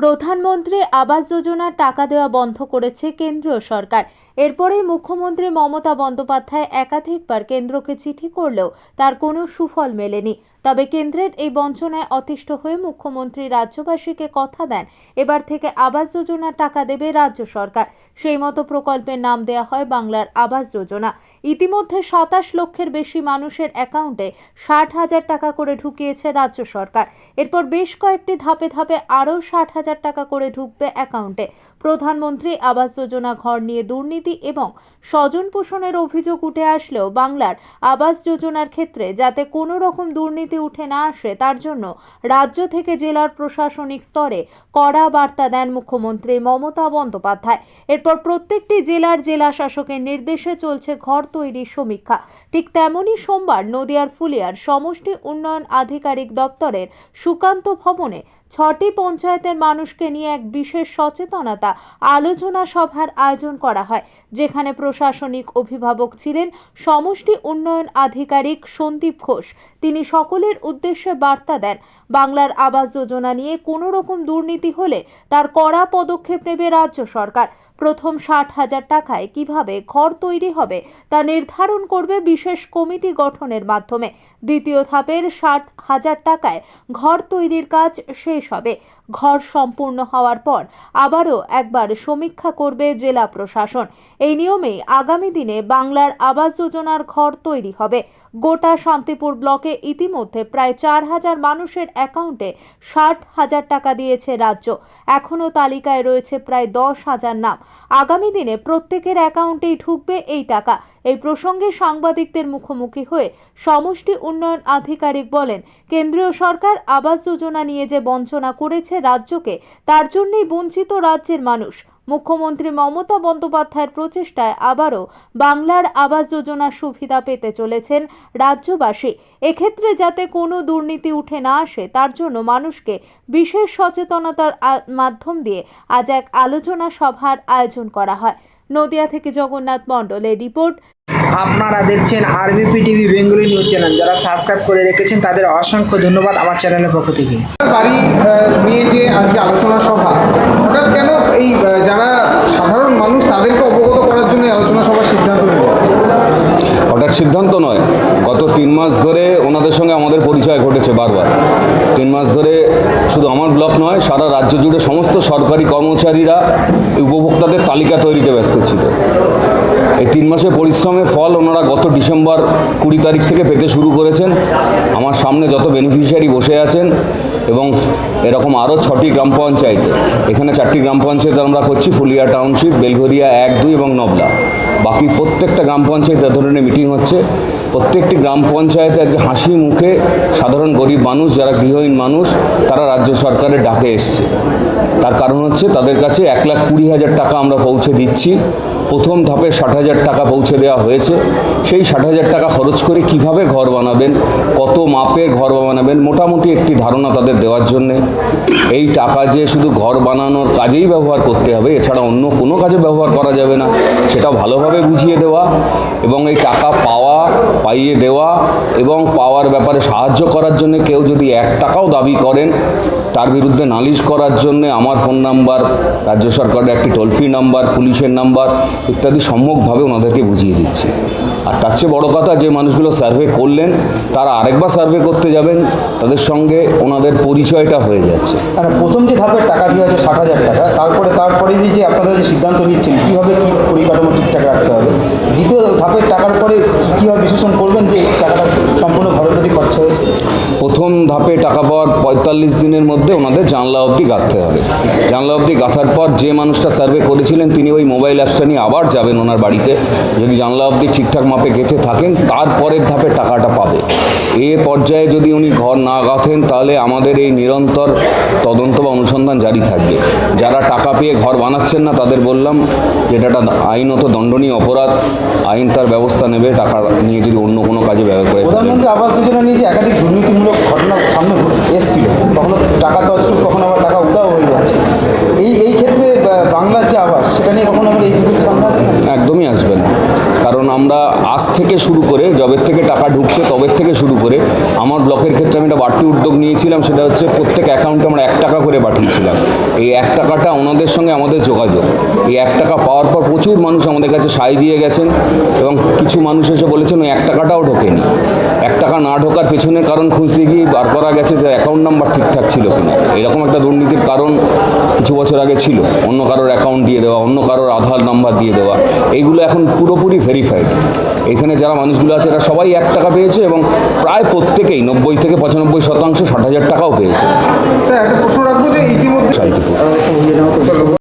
প্রধানমন্ত্রী আবাস যোজনার টাকা দেওয়া বন্ধ করেছে কেন্দ্রীয় সরকার। এরপরেই মুখ্যমন্ত্রী মমতা বন্দ্যোপাধ্যায় একাধিকবার কেন্দ্রকে চিঠি করলেও তার কোনো সুফল মেলেনি। তবে কেন্দ্রের এই বঞ্চনায় অতিষ্ঠ হয়ে মুখ্যমন্ত্রী রাজ্যবাসীকে কথা দেন, এবার থেকে আবাস যোজনার টাকা দেবে রাজ্য সরকার। সেই মতো প্রকল্পের নাম দেওয়া হয় বাংলার আবাস যোজনা। ইতিমধ্যে সাতাশ লক্ষের বেশি মানুষের অ্যাকাউন্টে ষাট হাজার টাকা করে ঢুকিয়েছে রাজ্য সরকার। এরপর বেশ কয়েকটি ধাপে ধাপে আরও ষাট হাজার টাকা করে ঢুকবে অ্যাকাউন্টে। প্রধানমন্ত্রী আবাস যোজনা ঘর নিয়ে দুর্নীতি এবং স্বজন পোষণের অভিযোগ উঠে আসলেও বাংলার আবাস যোজনার ক্ষেত্রে যাতে কোনো রকম দুর্নীতি উঠে না আসে, তার জন্য রাজ্য থেকে জেলার প্রশাসনিক স্তরে কড়া বার্তা দেন মুখ্যমন্ত্রী মমতা বন্দ্যোপাধ্যায়। এরপর প্রত্যেকটি জেলার জেলা শাসকের নির্দেশে চলছে ঘর তৈরির সমীক্ষা। ঠিক তেমনই সোমবার নদিয়ার ফুলিয়ার সমষ্টি উন্নয়ন আধিকারিক দপ্তরের সুকান্ত ভবনে ছটি পঞ্চায়েতের মানুষকে নিয়ে এক বিশেষ সচেতনতা আলোচনা সভার আয়োজন করা হয়, যেখানে প্রশাসনিক অভিভাবক ছিলেন সমষ্টি উন্নয়ন আধিকারিক সন্দীপ ঘোষ। তিনি সকলের উদ্দেশ্যে বার্তা দেন, বাংলার আবাস যোজনা নিয়ে কোনো রকম দুর্নীতি হলে তার কড়া পদক্ষেপ নেবে রাজ্য সরকার। প্রথম ষাট হাজার টাকায় কীভাবে ঘর তৈরি হবে তা নির্ধারণ করবে বিশেষ কমিটি গঠনের মাধ্যমে। দ্বিতীয় ধাপের ষাট হাজার টাকায় ঘর তৈরির কাজ শেষ হবে। ঘর সম্পূর্ণ হওয়ার পর আবারও একবার সমীক্ষা করবে জেলা প্রশাসন। এই নিয়মেই আগামী দিনে বাংলার আবাস যোজনার ঘর তৈরি হবে। গোটা শান্তিপুর ব্লকে ইতিমধ্যে প্রায় চার হাজার মানুষের অ্যাকাউন্টে ষাট হাজার টাকা দিয়েছে রাজ্য। এখনও তালিকায় রয়েছে প্রায় দশ হাজার নাম। আগামী দিনে প্রত্যেকের অ্যাকাউন্টেই ঢুকবে এই টাকা। এই প্রসঙ্গে সাংবাদিকদের মুখোমুখি হয়ে সমষ্টি উন্নয়ন আধিকারিক বলেন, কেন্দ্রীয় সরকার আবাস যোজনা নিয়ে যে বঞ্চনা করেছে রাজ্যকে, তার জন্যই বঞ্চিত রাজ্যের মানুষ। মুখ্যমন্ত্রী মমতা বন্দ্যোপাধ্যায়ের প্রচেষ্টায় আবারও বাংলার আবাস যোজনার সুবিধা পেতে চলেছেন রাজ্যবাসী। এক্ষেত্রে যাতে কোনো দুর্নীতি উঠে না আসে, তার জন্য মানুষকে বিশেষ সচেতনতার মাধ্যম দিয়ে আজ এক আলোচনা সভার আয়োজন করা হয়। নদিয়া থেকে জগন্নাথ মণ্ডলের রিপোর্ট। আপনারা দেখছেন RBP TV Bengali news channel যারা সাবস্ক্রাইব করে রেখেছেন তাদের অসংখ্য ধন্যবাদ আমার চ্যানেলের পক্ষ থেকে। বাড়ি নিয়ে যে আজকে আলোচনা সভা হঠাৎ কেন এই যারা সাধারণ মানুষ তাদেরকে অবগত করার জন্য আলোচনা সভার সিদ্ধান্ত নিল হঠাৎ সিদ্ধান্ত নয়। গত তিন মাস ধরে ওনাদের সঙ্গে আমাদের পরিচয় ঘটেছে বারবার। তিন মাস ধরে শুধু আমার ব্লক নয় সারা রাজ্য জুড়ে সমস্ত সরকারি কর্মচারীরা এই উপভোক্তাদের তালিকা তৈরিতে ব্যস্ত ছিল। এই তিন মাসের পরিশ্রমের ফল ওনারা গত ডিসেম্বর কুড়ি তারিখ থেকে পেতে শুরু করেছেন। আমার সামনে যত বেনিফিশিয়ারি বসে আছেন এবং এরকম আরও ছটি গ্রাম পঞ্চায়েতে, এখানে চারটি গ্রাম পঞ্চায়েত আমরা করছি, ফুলিয়া টাউনশিপ বেলঘরিয়া এক, দুই এবং নবলা। বাকি প্রত্যেকটা গ্রাম পঞ্চায়েত এ ধরনের মিটিং হচ্ছে। প্রত্যেকটি গ্রাম পঞ্চায়েতে আজকে হাসি মুখে সাধারণ গরিব মানুষ, যারা গৃহহীন মানুষ, তারা রাজ্য সরকারের ডাকে এসছে। তার কারণ হচ্ছে তাদের কাছে এক লাখ কুড়ি হাজার টাকা আমরা পৌঁছে দিচ্ছি। প্রথম ধাপে ষাট হাজার টাকা পৌঁছে দেওয়া হয়েছে। সেই ষাট হাজার টাকা খরচ করে কীভাবে ঘর বানাবেন, কত মাপের ঘর বানাবেন, মোটামুটি একটি ধারণা তাদের দেওয়ার জন্যে। এই টাকা যে শুধু ঘর বানানোর কাজেই ব্যবহার করতে হবে, এছাড়া অন্য কোনো কাজে ব্যবহার করা যাবে না। সেটা ভালোভাবে বুঝিয়ে দেওয়া এবং এই টাকা পাওয়া পাইয়ে দেওয়া এবং পাওয়ার ব্যাপারে সাহায্য করার জন্য কেউ যদি এক টাকাও দাবি করেন, তার বিরুদ্ধে নালিশ করার জন্য আমার ফোন নাম্বার, রাজ্য সরকারের একটি টোল ফ্রি নাম্বার, পুলিশের নাম্বার ইত্যাদি সম্যকভাবে ওনাদেরকে বুঝিয়ে দিচ্ছি। আর তার চেয়ে বড় কথা যে মানুষগুলো সার্ভে করলেন, তারা আরেকবার সার্ভে করতে যাবেন, তাদের সঙ্গে ওনাদের পরিচয়টা হয়ে যাচ্ছে। মানে প্রথম যে ধাপের টাকা দিয়ে হয়েছে ষাট হাজার টাকা, তারপরে তারপরে যে আপনারা যে সিদ্ধান্ত নিচ্ছেন, কীভাবে কী পরিকাঠামো ঠিকঠাক রাখতে হবে? দ্বিতীয় ধাপের টাকার পরে কীভাবে বিশ্লেষণ করবেন যে টাকাটা সম্পূর্ণ খরচা হয়েছে প্রথম ধাপে টাকা পাওয়ার পঁয়তাল্লিশ দিনের মধ্যে ওনাদের জানলা অবধি গাঁথতে হবে। জানলা অবধি গাঁথার পর যে মানুষটা সার্ভে করেছিলেন, তিনি ওই মোবাইল অ্যাপসটা নিয়ে আবার যাবেন ওনার বাড়িতে। যদি জানলা অবধি ঠিকঠাক মাপে গেঁথে থাকেন তারপরের ধাপে টাকাটা পাবে। এ পর্যায়ে যদি উনি ঘর না গাঁথেন, তাহলে আমাদের এই নিরন্তর তদন্ত বা অনুসন্ধান জারি থাকবে। যারা টাকা পেয়ে ঘর বানাচ্ছেন না, তাদের বললাম এটা একটা আইনত দণ্ডনীয় অপরাধ, আইন তার ব্যবস্থা নেবে, টাকা নিয়ে যদি অন্য কোনো কাজে ব্যবহার করে প্রধানমন্ত্রী আবাস যোজনা নিয়ে যে একাধিক দুর্নীতিমূলক ঘটনা সামনে এসেছিল কখনো টাকা তছরূপ কখনো আবার টাকা উদাও হয়ে যাচ্ছে। এই এই ক্ষেত্রে বাংলার যে আবাস, সেটা নিয়ে কখনো আবার এই সামনে একদমই আসবে না। কারণ আমরা আজ থেকে শুরু করে জবের থেকে টাকা ঢুকছে তবের থেকে শুরু করে, আমার ব্লকের ক্ষেত্রে আমি একটা বাড়তি উদ্যোগ নিয়েছিলাম, সেটা হচ্ছে প্রত্যেক অ্যাকাউন্টে আমরা এক টাকা করে পাঠিয়েছিলাম। এই এক টাকাটা ওনাদের সঙ্গে আমাদের যোগাযোগ। এই এক টাকা পাওয়ার পর প্রচুর মানুষ আমাদের কাছে সাই দিয়ে গেছেন এবং কিছু মানুষ এসে বলেছেন, ওই এক টাকাটাও ঢোকেনি। টাকা না ঢোকার পেছনের কারণ খুঁজতে গিয়ে বার করা গেছে যে অ্যাকাউন্ট নাম্বার ঠিকঠাক ছিল কিনা। এরকম একটা দুর্নীতির কারণ কিছু বছর আগে ছিল। অন্য কারোর অ্যাকাউন্ট দিয়ে দেওয়া অন্য কারোর আধার নাম্বার দিয়ে দেওয়া। এইগুলো এখন পুরোপুরি ভেরিফাইড এখানে যারা মানুষগুলো আছে এরা সবাই এক টাকা পেয়েছে এবং প্রায় প্রত্যেকেই নব্বই থেকে পঁচানব্বই শতাংশ ষাট হাজার টাকাও পেয়েছে। স্যার একটা প্রশ্ন রাখব যে ইতিমধ্যে শান্তিপুর